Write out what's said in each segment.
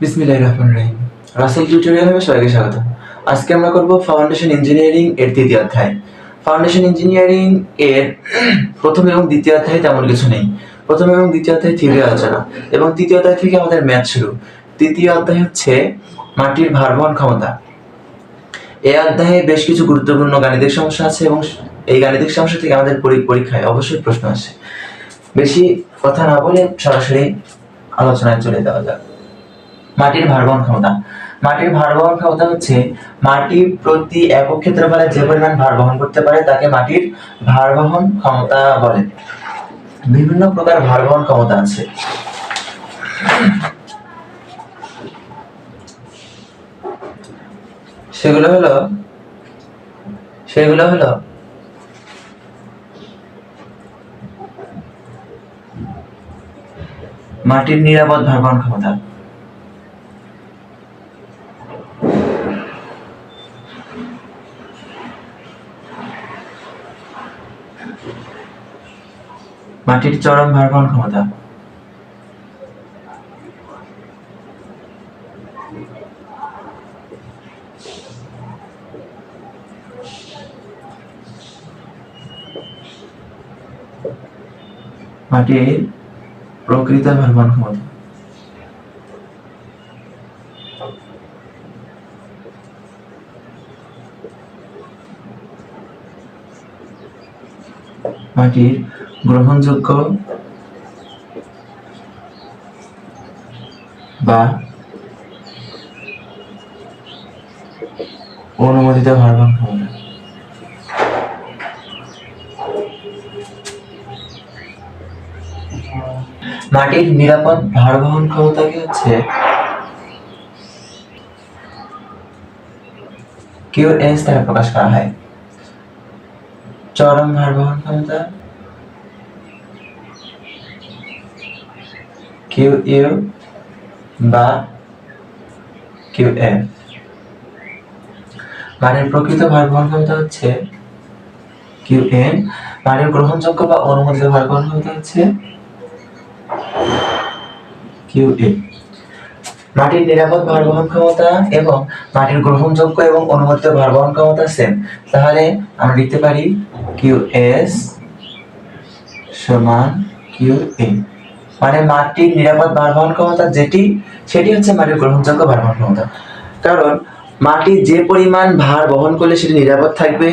বিসমিল্লাহির রহমানির রহিম। রাসেল টিউটোরিয়ালে সবাইকে স্বাগত। আজকে আমরা করব ফাউন্ডেশন ইঞ্জিনিয়ারিং এর তৃতীয় অধ্যায়। ফাউন্ডেশন ইঞ্জিনিয়ারিং এর প্রথম এবং দ্বিতীয় অধ্যায়ে তেমন কিছু নেই। প্রথম এবং দ্বিতীয় অধ্যায় থিওরি আলোচনা। এবং তৃতীয় অধ্যায় থেকে আমাদের ম্যাথ শুরু। তৃতীয় অধ্যায় হচ্ছে মাটির ভারবহন ক্ষমতা। এই অধ্যায়ে বেশ কিছু গুরুত্বপূর্ণ গাণিতিক সমস্যা আছে এবং এই গাণিতিক সমস্যা থেকে আমাদের পরীক্ষায় অবশ্যই প্রশ্ন আসে। বেশি কথা না বলে সরাসরি আলোচনায় চলে যাওয়া যাক। মাটির ভারবহন ক্ষমতা। মাটির ভারবহন ক্ষমতা হচ্ছে মাটি প্রতি একক ক্ষেত্রফলে যে পরিমাণ ভার বহন করতে পারে, তাকে মাটির ভারবহন ক্ষমতা বলে। বিভিন্ন প্রকার ভারবহন ক্ষমতা আছে। সেগুলো হলো সেগুলো হলো মাটির নিরাপদ ভারবহন ক্ষমতা। মাটির চরম ভারবহন ক্ষমতা। মাটির প্রকৃত ভারবহন ক্ষমতা। মাটির গ্রহণযোগ্য বা অনুমোদিত ভারবহন ক্ষমতা মাটির নিরাপদ ভারবহন ক্ষমতাকে হচ্ছে? কিউ এস দ্বারা প্রকাশ করা হয়। চরম ভারবহন ক্ষমতা। কিউ ইউ বা কিউ এফ। মানের প্রকৃত ভারবহন ক্ষমতা হচ্ছে কিউ এন। মানের গ্রহণযোগ্য বা অনুমোদিত ভারবহন ক্ষমতা হচ্ছে কিউ এ। মাটির নিরাপদ ভারবহন ক্ষমতা এবং মাটির গ্রহণযোগ্য এবং অনুমোদিত ভারবহন ক্ষমতা সেম তাহলে আমরা লিখতে পারি কিউ এস সমান কিউ এ মানে মাটির নিরাপদ ভারবহন ক্ষমতা যেটি, সেটি হচ্ছে মাটির গ্রহণযোগ্য ভারবহন ক্ষমতা। কারণ মাটি যে পরিমাণ ভার বহন করলে সেটি নিরাপদ থাকবে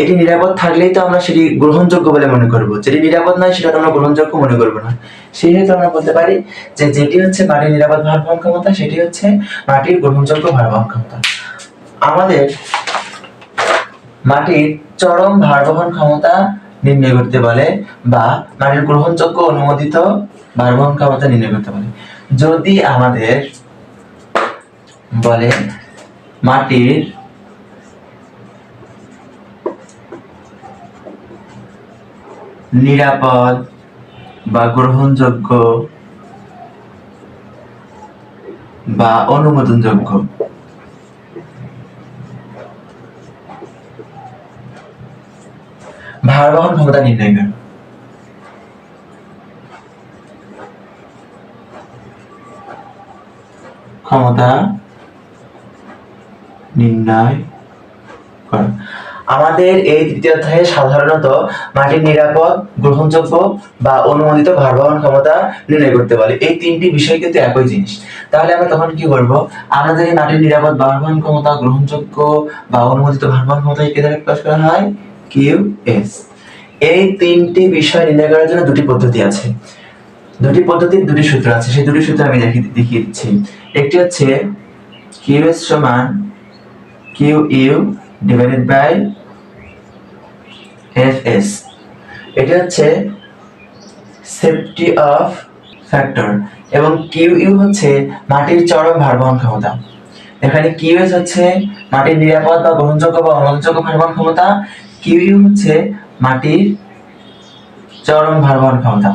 এটি নিরাপদ থাকলেই তো আমরা সেটি গ্রহণযোগ্য বলে মনে করব। যেটি নিরাপদ নয় সেটা আমরা গ্রহণযোগ্য মনে করব না। সেই হেতু আমরা বলতে পারি যে যেটি হচ্ছে মাটির নিরাপদ ভারবহন ক্ষমতা, সেটি হচ্ছে মাটির গ্রহণযোগ্য ভারবহন ক্ষমতা। আমাদের মাটির চরম ভারবহন ক্ষমতা নির্ণয় করতে বলে বা মাটির গ্রহণযোগ্য অনুমোদিত ভারবহন ক্ষমতা নির্ণয় করতে বলে। যদি আমাদের বলে মাটির নিরাপদ বা গ্রহণযোগ্য বা অনুমোদনযোগ্য? ভারবহন ক্ষমতা নির্ণয় করো। ক্ষমতা নির্ণয় করো। আমাদের এই তৃতীয় অধ্যায়ে সাধারণত মাটির নিরাপদ, গ্রহণযোগ্য বা অনুমোদিত ভারবহন ক্ষমতা নির্ণয় করতে বলে। এই তিনটি বিষয় কিন্তু একই জিনিস। তাহলে আমরা তখন কি করব? আমরা যদি মাটির নিরাপদ ভারবহন ক্ষমতা, গ্রহণযোগ্য বা অনুমোদিত ভারবহন ক্ষমতা কে দ্বারা প্রকাশ করা হয়? Q S. এই তিনটি বিষয় নির্ণয় করার জন্য দুটি পদ্ধতি আছে। দুটি পদ্ধতির দুটি সূত্র আছে। সেই দুটি সূত্র আমি দেখিয়ে দিচ্ছি। একটি হচ্ছে কিউ এস সমান Q U divided by F এটা হচ্ছে সেফটি অফ ফ্যাক্টর এবং কিউ ইউ হচ্ছে মাটির চরম ভারবহন ক্ষমতা। এখানে কিউ এস হচ্ছে মাটির নিরাপদ বা গ্রহণযোগ্য বা অনুমোদনযোগ্য ভারবহন ক্ষমতা। কিউ ইউ হচ্ছে মাটির চরম ভারবহন ক্ষমতা।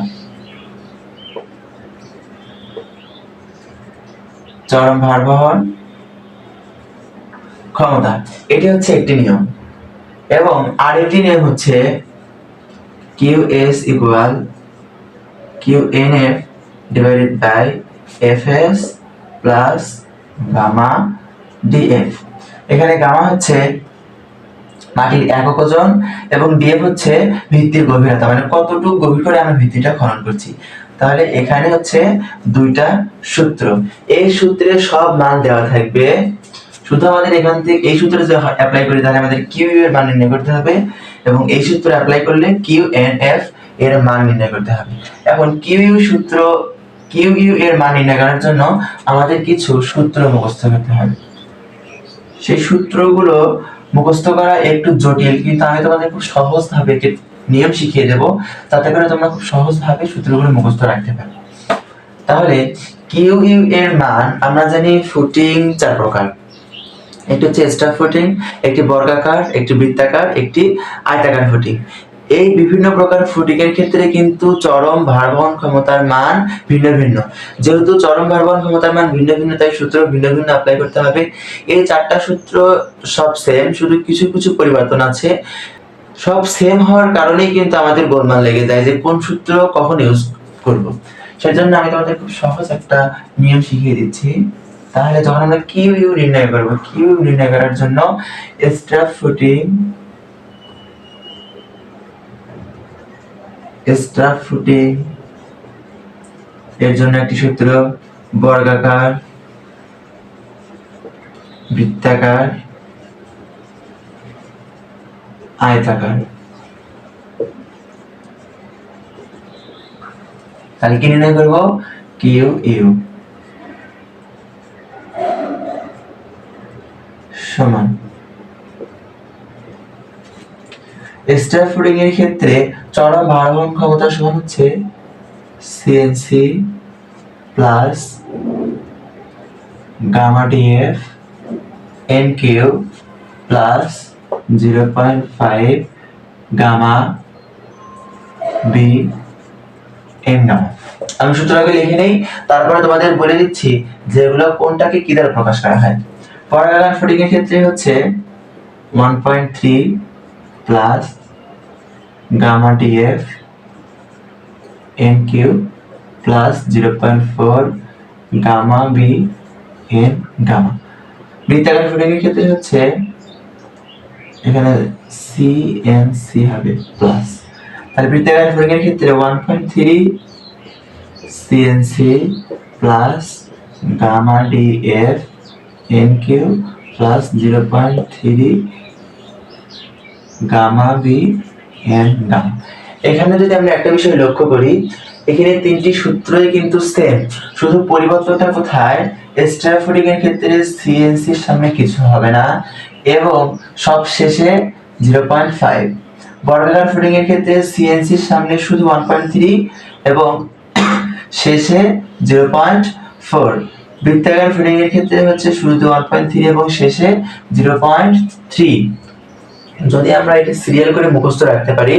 চরম ভারবহন ক্ষমতা। এটি হচ্ছে একটি নিয়ম। এবং আরেকটি নিয়ম হচ্ছে Q S equal Q N F divided by F S plus gamma DF এখানে গামা হচ্ছে মাটির একক ওজন এবং ডিএফ হচ্ছে ভিত্তির গভীরতা। মানে কতটুকু গভীর করে আমরা ভিত্তিটা খনন করছি। তাহলে এখানে হচ্ছে দুইটা সূত্র। এই সূত্রে সব মান দেওয়া থাকবে শুধু আমাদের এখান থেকে এই সূত্রে যদি অ্যাপ্লাই করি, তাহলে আমাদের কিউ এর মান নির্ণয় করতে হবে এবং এই সূত্রে অ্যাপ্লাই করলে কিউ এন এফ এর মান নির্ণয় করতে হবে। এখন কিউ ইউ সূত্র কিউ ইউ এর মান নির্ণয় করার জন্য আমাদের কিছু সূত্র মুখস্থ করতে হবে। সেই সূত্রগুলো মুখস্থ করা একটু জটিল, কিন্তু আমি তোমাদের খুব সহজ ভাবে নিয়ম শিখিয়ে দেব, তাতে করে তোমরা খুব সহজ ভাবে সূত্রগুলো মুখস্থ রাখতে পারো তাহলে কিউ ইউ এর মান, আমরা জানি ফুটিং চার প্রকার। একটি হচ্ছে স্টার ফুটিং একটি বর্গাকার, একটি বৃত্তাকার, একটি আয়তাকার ফুটিং এই বিভিন্ন প্রকার ফুটিংয়ের ক্ষেত্রে কিন্তু চরম ভারবহন ক্ষমতার মান ভিন্ন ভিন্ন। যেহেতু চরম ভারবহন ক্ষমতার মান ভিন্ন ভিন্ন, তাই সূত্র ভিন্ন ভিন্ন অ্যাপ্লাই করতে হবে। এই চারটা সূত্র সব সেম শুধু কিছু কিছু পরিবর্তন আছে। সব সেম হওয়ার কারণেই কিন্তু আমাদের গোলমাল লেগে যায় যে কোন সূত্র কখন ইউজ করব। সেজন্য আমি তোমাদের খুব সহজ একটা নিয়ম শিখিয়ে দিচ্ছি। তাহলে যখন আমরা কিউ ইউ নির্ণয় করব। কিউ নির্ণয় করার জন্য স্ট্রাপ ফুটিং স্ট্রাপ ফুটিং এর জন্য একটি সূত্র, বর্গাকার, বৃত্তাকার, আয়তাকার। তাহলে কি নির্ণয় করব? Q U. সমান। স্টার ফুডিং এর ক্ষেত্রে চরম ভারবহন ক্ষমতা সমান হচ্ছে CNC plus gamma DF N Q plus zero point five gamma B N gamma আমি সূত্রটাকে লিখে নেই, তারপরে তোমাদের বলে দিচ্ছি যে এগুলো কোনটাকে কি দ্বারা প্রকাশ করা হয়। পরাগায়ন ফুডিং এর ক্ষেত্রে হচ্ছে one point three plus gamma DF N Q plus zero point four gamma B N gamma বৃত্তাকার ফুডিং এর ক্ষেত্রে হচ্ছে এখানে সি এন সি হবে প্লাস তাহলে বৃত্তাকার ফুডিং এর ক্ষেত্রে one point three CNC plus gamma DF N Q plus zero point three gamma B N gamma এখানে যদি আমরা একটা বিষয় লক্ষ্য করি, এখানে তিনটি সূত্রই কিন্তু সেম শুধু পরিবর্তনটা কোথায়? স্ট্রাফোডিং এর ক্ষেত্রে সিএনসি এর সামনে কিছু হবে না, এবং সব শেষে জিরো পয়েন্ট ফাইভ বর্গাকার ফুডিং এর ক্ষেত্রে সিএনসি এর সামনে শুধু ওয়ান পয়েন্ট থ্রি এবং শেষে জিরো পয়েন্ট ফোর বৃত্তাকার ফিডিং এর ক্ষেত্রে হচ্ছে শুরুতে ওয়ান পয়েন্ট থ্রি এবং শেষে জিরো পয়েন্ট থ্রি যদি আমরা এটি সিরিয়াল করে মুখস্থ রাখতে পারি,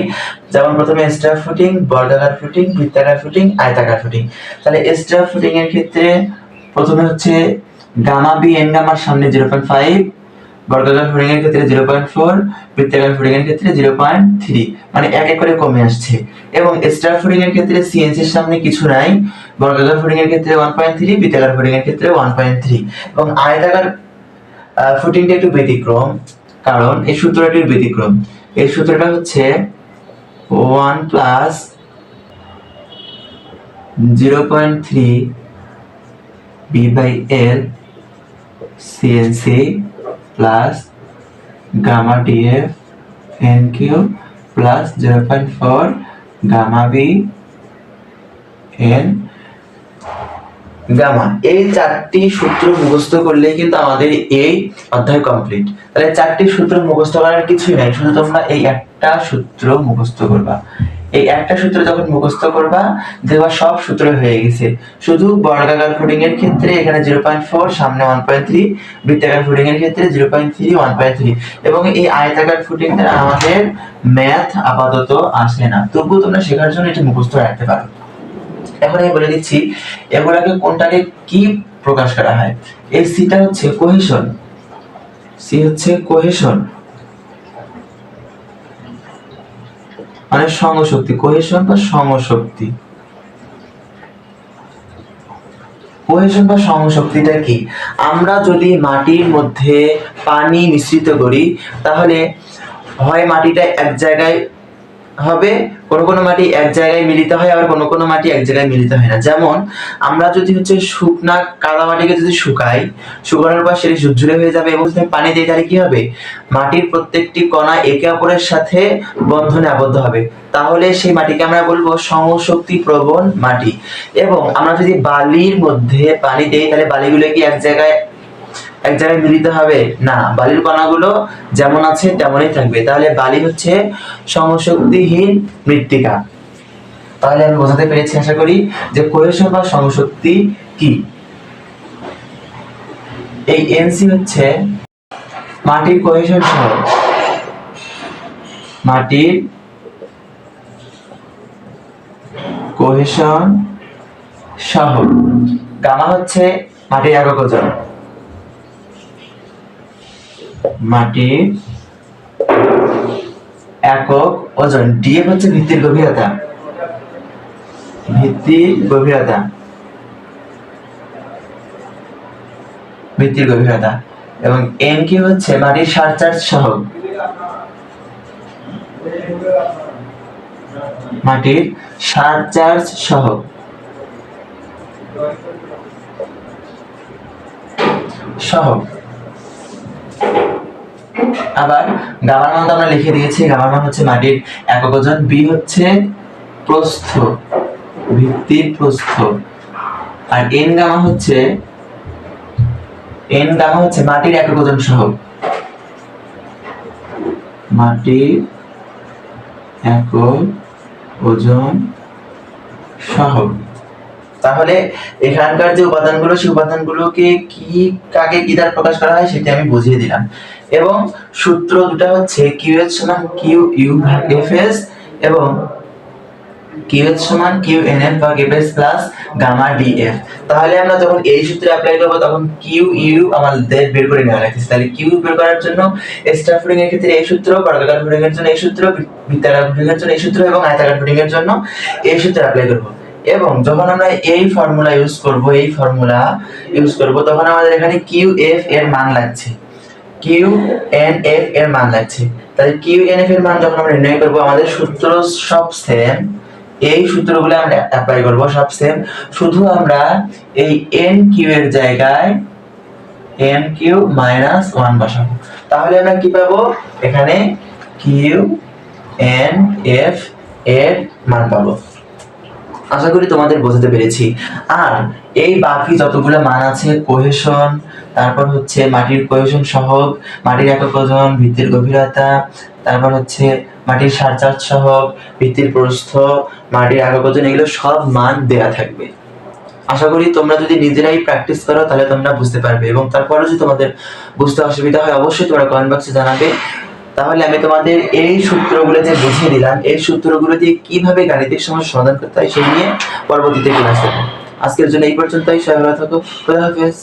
যেমন প্রথমে স্টার ফুটিং বর্গাকার ফুটিং বৃত্তাকার ফুটিং আয়তাকার ফুটিং তাহলে স্টার ফুটিং এর ক্ষেত্রে প্রথমে হচ্ছে গামা বি এন গামার সামনে জিরো পয়েন্ট ফাইভ বর্গাকার ফুটিং এর ক্ষেত্রে জিরো পয়েন্ট ফোর বৃত্তাকার ফুটিং এর ক্ষেত্রে জিরো পয়েন্ট থ্রি মানে এক এক করে কমে আসছে। এবং স্টার ফুটিং এর ক্ষেত্রে সিএনসি এর সামনে কিছু নাই, বর্গাকার ফুটিং এর ক্ষেত্রে ওয়ান পয়েন্ট থ্রি বৃত্তাকার ফুটিং এর ক্ষেত্রে ওয়ান পয়েন্ট থ্রি এবং আয়তাকার ফুটিংটা একটু ব্যতিক্রম, কারণ এই সূত্রটির ব্যতিক্রম। এই সূত্রটা হচ্ছে one plus zero point three B by L CNC plus gamma DF N Q plus zero point four gamma gamma এই চারটি সূত্র মুখস্থ করলেই কিন্তু আমাদের এই অধ্যায় কমপ্লিট তাহলে চারটি সূত্র মুখস্থ করার কিছুই নাই, শুধু তোমরা এই একটা সূত্র মুখস্থ করবা। এই একটা সূত্র যখন মুখস্থ করবা দেখবা সব সূত্র হয়ে গেছে। শুধু বর্গাকার ফুডিং এর ক্ষেত্রে এখানে জিরো পয়েন্ট ফোর সামনে ওয়ান পয়েন্ট থ্রি বৃত্তাকার ফুডিং এর ক্ষেত্রে zero point three one point three এবং এই আয়তাকার ফুডিং আমাদের ম্যাথ আপাতত আসে না। তবুও তোমরা শেখার জন্য এটি মুখস্থ রাখতে পারো। এখন আমি বলে দিচ্ছি, এগুলাকে কোনটাকে কি প্রকাশ করা হয়? এই সিটা হচ্ছে কোহেশন সি হচ্ছে কোহেশন মানে সমশক্তি কোহেশন বা সমশক্তি? কোহেশন বা সমশক্তিটা কি? আমরা যদি মাটির মধ্যে পানি মিশ্রিত করি, তাহলে হয় মাটিটা এক জায়গায় হবে, কোনো কোনো মাটি এক জায়গায় মিলিত হয়, আবার কোনো কোনো মাটি এক জায়গায় মিলিত হয় না। যেমন, আমরা যদি হচ্ছে শুকনা কাদা মাটিকে যদি শুকাই, শুকানোর পর সেটি ঝুরঝুরে হয়ে যাবে এবং পানি দিই, তাহলে কি হবে? মাটির প্রত্যেকটি কণা একে অপরের সাথে বন্ধনে আবদ্ধ হবে। তাহলে সেই মাটিকে আমরা বলব সহশক্তি প্রবণ মাটি। এবং আমরা যদি বালির মধ্যে পানি দেই, তাহলে বালিগুলো কি এক জায়গায় এক জায়গায় মিলিত হবে? না। বালির কণাগুলো যেমন আছে, তেমনই থাকবে। তাহলে বালি হচ্ছে সমশক্তিহীন মৃত্তিকা। তাহলে আমি বোঝাতে পেরেছি, আশা করি, যে কোহেশন বা সমশক্তি কি? এই এনসি হচ্ছে মাটির কোহেশন সহ। মাটির কোহেশন সহ। গামা হচ্ছে মাটির একক ওজন মাটির একক ওজন ডিএফ হচ্ছে ভিত্তির গভীরতা। ভিত্তির গভীরতা। ভিত্তির গভীরতা। এবং এন কি হচ্ছে মাটির সার চার্জ সহ। মাটির সার চার্জ সহ। সহ। আবার গামার মান আমরা লিখে দিয়েছি গামার মান হচ্ছে মাটির একক ওজন বি হচ্ছে প্রস্থ, ভিত্তির প্রস্থ। আর এন গামা হচ্ছে এন গামা হচ্ছে মাটির একক ওজন সহ। মাটির একক ওজন সহ। তাহলে এখানকার যে উপাদানগুলো, সেই উপাদানগুলোকে কি, কাকে কি দ্বারা প্রকাশ করা হয় সেটা আমি বুঝিয়ে দিলাম। এবং সূত্র দুটা হচ্ছে কিউ এস সমান কিউ ইউ ভাগ এফ এস এবং কিউ এস সমান কিউ এন এফ ভাগ F S plus gamma D F. তাহলে আমরা যখন এই সূত্র অ্যাপ্লাই করব, তখন কিউ ইউ আমাদের বের করে নেওয়া লাগছে তাহলে কিউ বের করার জন্য ফুডিং এর ক্ষেত্রে এই সূত্র বর্গাকার ফুডিং এর জন্য এই সূত্র ফুডিং এর জন্য এই সূত্র এবং আয়তাকার ফুডিং এর জন্য এই সূত্র অ্যাপ্লাই করব। এবং যখন আমরা এই ফর্মুলা ইউজ করব, এই ফর্মুলা ইউজ করব, তখন আমাদের এখানে কিউ এফ এর মান লাগছে। কিউ এন এফ এর মান লাগছে। তাহলে কিউ এন এফ এর মান যখন আমরা নির্ণয় করব, আমাদের সূত্র সব সেম এই সূত্রগুলো আমরা অ্যাপ্লাই করব, সব সেম শুধু আমরা এই এন কিউ এর জায়গায় এন কিউ মাইনাস ওয়ান বসাবো। তাহলে আমরা কি পাবো? এখানে কিউ এন এফ এর মান পাবো। আশা করি তোমাদের বোঝাতে পেরেছি। আর এই বাকি যতগুলো মান আছে কোহেশন তারপর হচ্ছে মাটির কোহেশন সহগ, মাটির একক ওজন, ভিত্তির গভীরতা, তারপর হচ্ছে মাটির সারচার সহগ, ভিত্তির প্রস্থ, মাটির একক ওজন, এগুলো সব মান দেয়া থাকবে। আশা করি তোমরা যদি নিজেরাই প্র্যাকটিস করো, তাহলে তোমরা বুঝতে পারবে। এবং তারপরে যদি তোমাদের বুঝতে অসুবিধা হয়, অবশ্যই তোমরা কমেন্ট বক্সে জানাবে। তাহলে আমি তোমাদের এই সূত্রগুলো যে বুঝিয়ে দিলাম। এই সূত্রগুলো দিয়ে কীভাবে গাণিতিক সমস্যা সমাধান করতে হয় সেই নিয়ে পরবর্তীতে ক্লাস দেবো আজকের জন্য এই পর্যন্তই। সবাই ভালো থাকো। খুদা হাফেজ।